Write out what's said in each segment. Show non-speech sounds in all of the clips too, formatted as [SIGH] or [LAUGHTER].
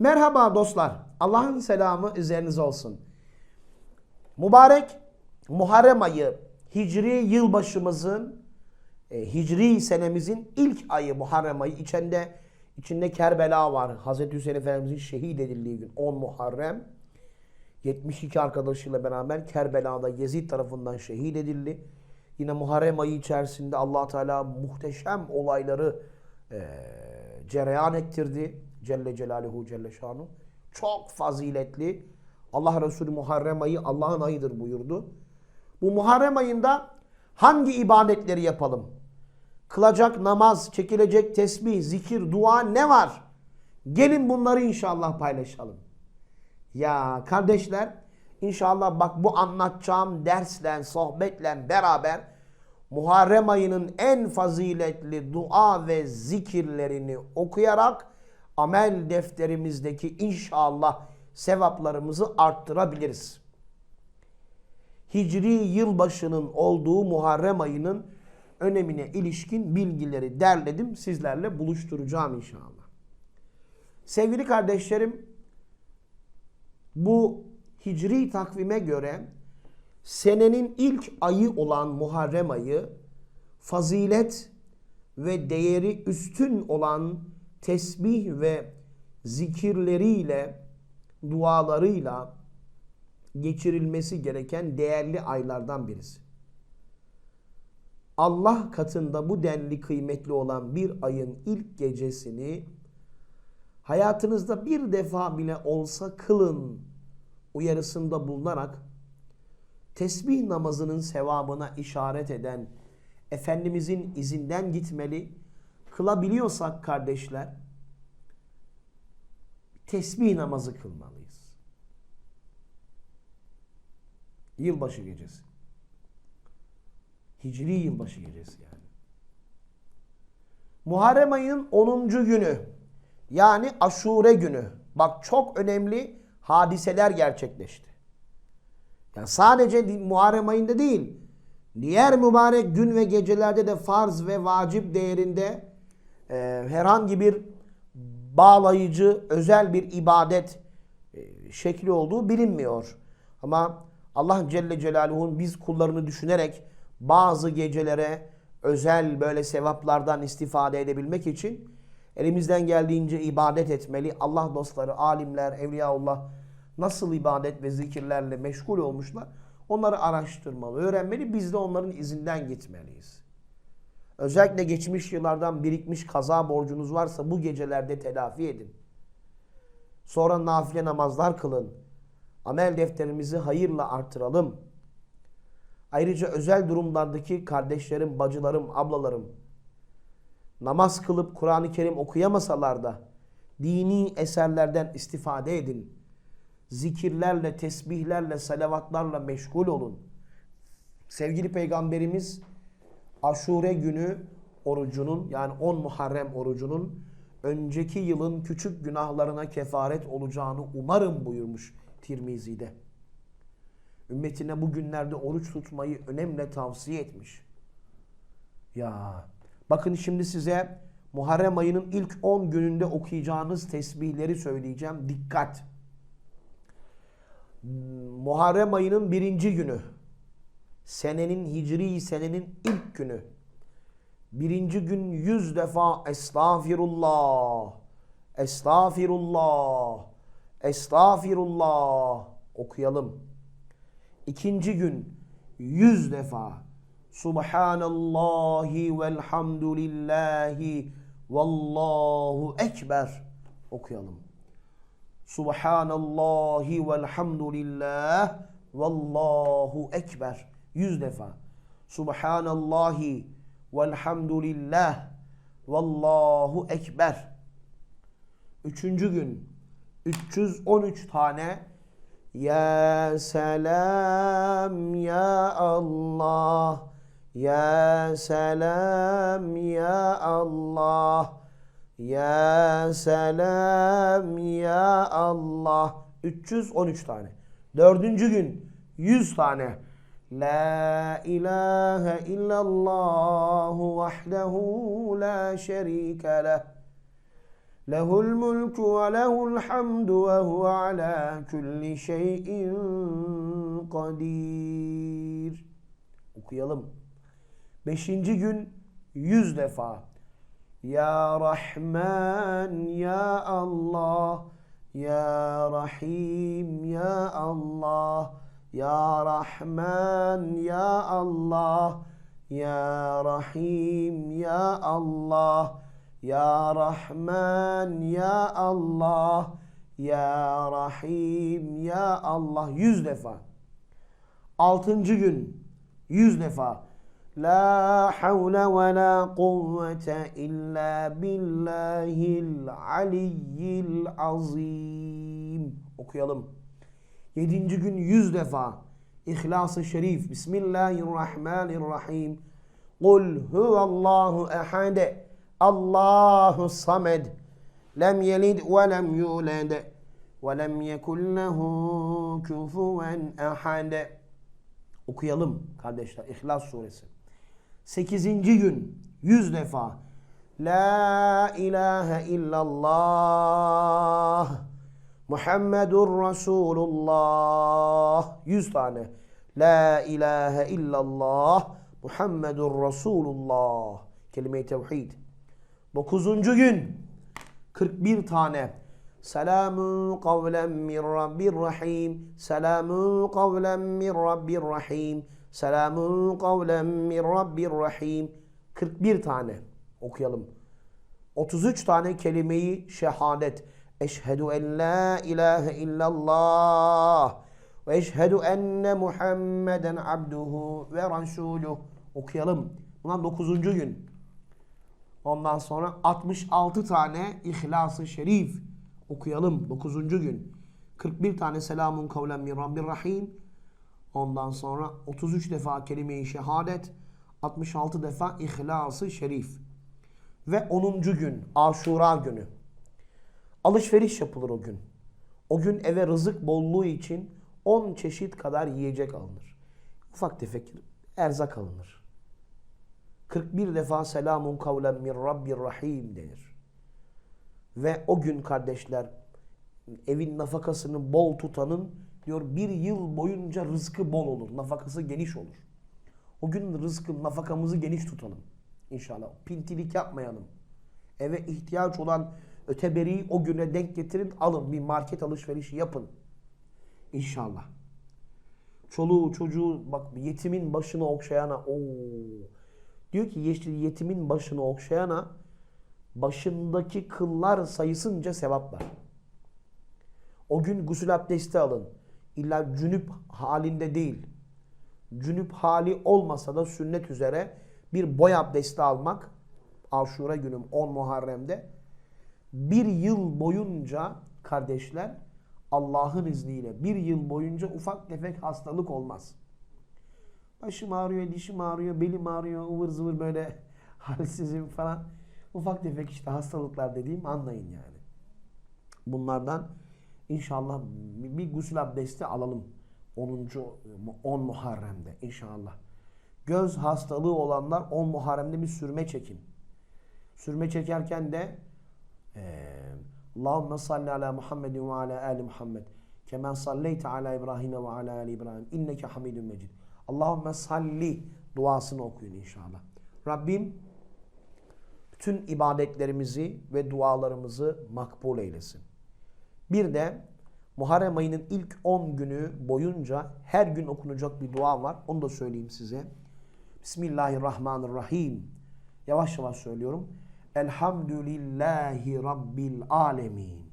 Merhaba dostlar. Allah'ın selamı üzerinize olsun. Mübarek Muharrem ayı Hicri yılbaşımızın e, Hicri senemizin ilk ayı Muharrem ayı içinde içinde Kerbela var. Hazreti Hüseyin Efendimizin şehit edildiği gün 10 Muharrem 72 arkadaşıyla beraber Kerbela'da Yezid tarafından şehit edildi. Yine Muharrem ayı içerisinde allah Teala muhteşem olayları e, cereyan ettirdi. Celle Celaluhu Celle Şanu. Çok faziletli. Allah Resulü Muharrem ayı Allah'ın ayıdır buyurdu. Bu Muharrem ayında hangi ibadetleri yapalım? Kılacak namaz, çekilecek tesbih, zikir, dua ne var? Gelin bunları inşallah paylaşalım. Ya kardeşler inşallah bak bu anlatacağım dersle, sohbetle beraber Muharrem ayının en faziletli dua ve zikirlerini okuyarak amel defterimizdeki inşallah sevaplarımızı arttırabiliriz. Hicri yılbaşının olduğu Muharrem ayının önemine ilişkin bilgileri derledim. Sizlerle buluşturacağım inşallah. Sevgili kardeşlerim, bu hicri takvime göre senenin ilk ayı olan Muharrem ayı fazilet ve değeri üstün olan tesbih ve zikirleriyle, dualarıyla geçirilmesi gereken değerli aylardan birisi. Allah katında bu denli kıymetli olan bir ayın ilk gecesini hayatınızda bir defa bile olsa kılın uyarısında bulunarak tesbih namazının sevabına işaret eden Efendimizin izinden gitmeli, kılabiliyorsak kardeşler tesbih namazı kılmalıyız. Yılbaşı gecesi. Hicri yılbaşı gecesi yani. Muharrem ayının 10. günü yani aşure günü. Bak çok önemli hadiseler gerçekleşti. Yani sadece Muharrem ayında değil, diğer mübarek gün ve gecelerde de farz ve vacip değerinde e, herhangi bir bağlayıcı, özel bir ibadet e, şekli olduğu bilinmiyor. Ama Allah Celle Celaluhu'nun biz kullarını düşünerek bazı gecelere özel böyle sevaplardan istifade edebilmek için elimizden geldiğince ibadet etmeli. Allah dostları, alimler, evliyaullah nasıl ibadet ve zikirlerle meşgul olmuşlar onları araştırmalı, öğrenmeli. Biz de onların izinden gitmeliyiz. Özellikle geçmiş yıllardan birikmiş kaza borcunuz varsa bu gecelerde telafi edin. Sonra nafile namazlar kılın. Amel defterimizi hayırla artıralım. Ayrıca özel durumlardaki kardeşlerim, bacılarım, ablalarım namaz kılıp Kur'an-ı Kerim okuyamasalar da dini eserlerden istifade edin. Zikirlerle, tesbihlerle, salavatlarla meşgul olun. Sevgili Peygamberimiz Aşure günü orucunun yani 10 Muharrem orucunun önceki yılın küçük günahlarına kefaret olacağını umarım buyurmuş Tirmizi'de. Ümmetine bu günlerde oruç tutmayı önemli tavsiye etmiş. Ya bakın şimdi size Muharrem ayının ilk 10 gününde okuyacağınız tesbihleri söyleyeceğim. Dikkat. Muharrem ayının birinci günü. Senenin hicri senenin ilk günü. Birinci gün yüz defa estağfirullah, estağfirullah, estağfirullah okuyalım. İkinci gün yüz defa Subhanallahi velhamdülillahi vallahu ekber okuyalım. Subhanallahi velhamdülillah vallahu ekber yüz defa. Subhanallahi velhamdülillah vallahu ekber. Üçüncü gün 313 tane Ya selam ya Allah Ya selam ya Allah Ya selam ya Allah 313 tane. Dördüncü gün 100 tane. İlahe illallah vahdehu la şerike leh. Lehul mulku ve lehul hamdu ve huve ala kulli şeyin kadir. Okuyalım. Beşinci gün yüz defa. Ya Rahman, Ya Allah, Ya Rahim, Ya Allah, Ya Rahman, Ya Allah, Ya Rahim, Ya Allah, Ya Rahman, Ya Allah, Ya Rahim, Ya Allah. Yüz defa. Altıncı gün yüz defa. La havle ve la kuvvete illa billahil aliyyil azim. Okuyalım. Yedinci gün yüz defa. İhlas-ı Şerif. Bismillahirrahmanirrahim. Kul huvallahu ehade. Allahu samed. Lem yelid ve lem yulad. Ve lem yekun lehu kufuven ehade. Okuyalım kardeşler İhlas suresi. Sekizinci gün yüz defa La ilahe illallah Muhammedur Resulullah yüz tane La ilahe illallah Muhammedur Resulullah kelime-i tevhid. Dokuzuncu gün 41 tane Selamun kavlen min Rabbir Rahim. Selamun kavlen min Rabbir Rahim. Selamun kavlen min Rabbir Rahim. 41 tane okuyalım. 33 tane kelimeyi şehadet. Eşhedü en la ilahe illallah ve eşhedü enne Muhammeden abduhu ve resuluh. Okuyalım. Bundan 9. gün. Ondan sonra 66 tane İhlas-ı Şerif okuyalım 9. gün. 41 tane selamun kavlen min Rabbir Rahim. Ondan sonra 33 defa kelime-i şehadet, 66 defa İhlas-ı Şerif. Ve 10. gün Aşura günü. Alışveriş yapılır o gün. O gün eve rızık bolluğu için 10 çeşit kadar yiyecek alınır. Ufak tefek erzak alınır. 41 defa selamun kavlen min Rabbir Rahim denir. Ve o gün kardeşler evin nafakasını bol tutanın diyor bir yıl boyunca rızkı bol olur. Nafakası geniş olur. O gün rızkı nafakamızı geniş tutalım. İnşallah. Pintilik yapmayalım. Eve ihtiyaç olan öteberiyi o güne denk getirin alın. Bir market alışverişi yapın. İnşallah. Çoluğu çocuğu bak yetimin başını okşayana o diyor ki yetimin başını okşayana başındaki kıllar sayısınca sevap var. O gün gusül abdesti alın. İlla cünüp halinde değil. Cünüp hali olmasa da sünnet üzere bir boy abdesti almak Aşure günüm 10 Muharrem'de bir yıl boyunca kardeşler Allah'ın izniyle bir yıl boyunca ufak tefek hastalık olmaz. Başım ağrıyor, dişim ağrıyor, belim ağrıyor, ıvır zıvır böyle [LAUGHS] halsizim falan. Ufak tefek işte hastalıklar dediğim anlayın yani. Bunlardan inşallah bir gusül abdesti alalım. 10. 10 Muharrem'de inşallah. Göz hastalığı olanlar 10 Muharrem'de bir sürme çekin. Sürme çekerken de Allahümme salli ala Muhammedin ve ala ali Muhammed. Kemen salleyte ala İbrahim ve ala ali İbrahim. İnneke hamidun mecid. Allahümme salli duasını okuyun inşallah. Rabbim bütün ibadetlerimizi ve dualarımızı makbul eylesin. Bir de Muharrem ayının ilk 10 günü boyunca her gün okunacak bir dua var. Onu da söyleyeyim size. Bismillahirrahmanirrahim. Yavaş yavaş söylüyorum. Elhamdülillahi Rabbil alemin.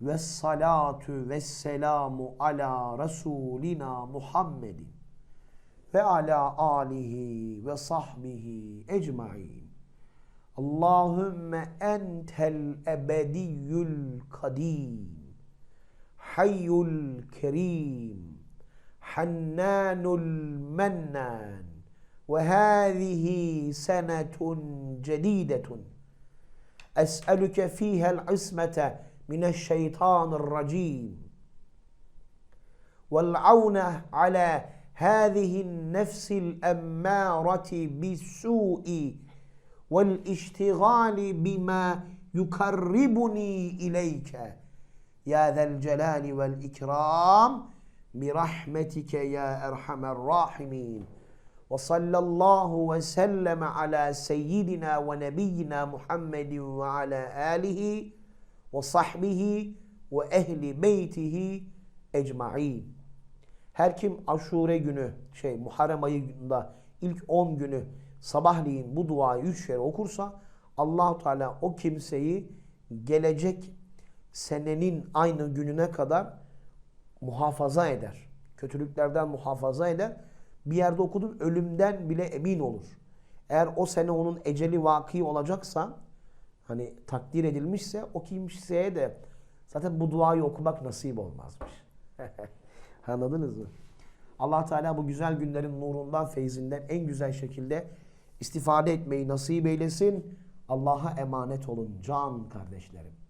Ve salatu ve selamu ala Resulina Muhammedin. Ve ala alihi ve sahbihi ecmain. Allahümme entel ebediyyül kadim. Hayyul kerim. Hannanul mennan. وهذه سنة جديدة أسألك فيها العصمة من الشيطان الرجيم. والعون على هذه النفس الأمارة بالسوء والاشتغال بما يقربني إليك. يا ذا الجلال والإكرام برحمتك يا أرحم الراحمين. Ve sallallahu ve sellem ala seyyidina ve nebiyyina Muhammedin ve ala alihi ve sahbihi ve ehli beytihi ecmaîn. Her kim aşure günü, şey Muharrem ayında ilk 10 günü sabahleyin bu duayı 3 kere okursa Allahu Teala o kimseyi gelecek senenin aynı gününe kadar muhafaza eder. Kötülüklerden muhafaza eder. Bir yerde okudum ölümden bile emin olur. Eğer o sene onun eceli vaki olacaksa hani takdir edilmişse o kimseye de zaten bu duayı okumak nasip olmazmış. [LAUGHS] Anladınız mı? allah Teala bu güzel günlerin nurundan, feyzinden en güzel şekilde istifade etmeyi nasip eylesin. Allah'a emanet olun can kardeşlerim.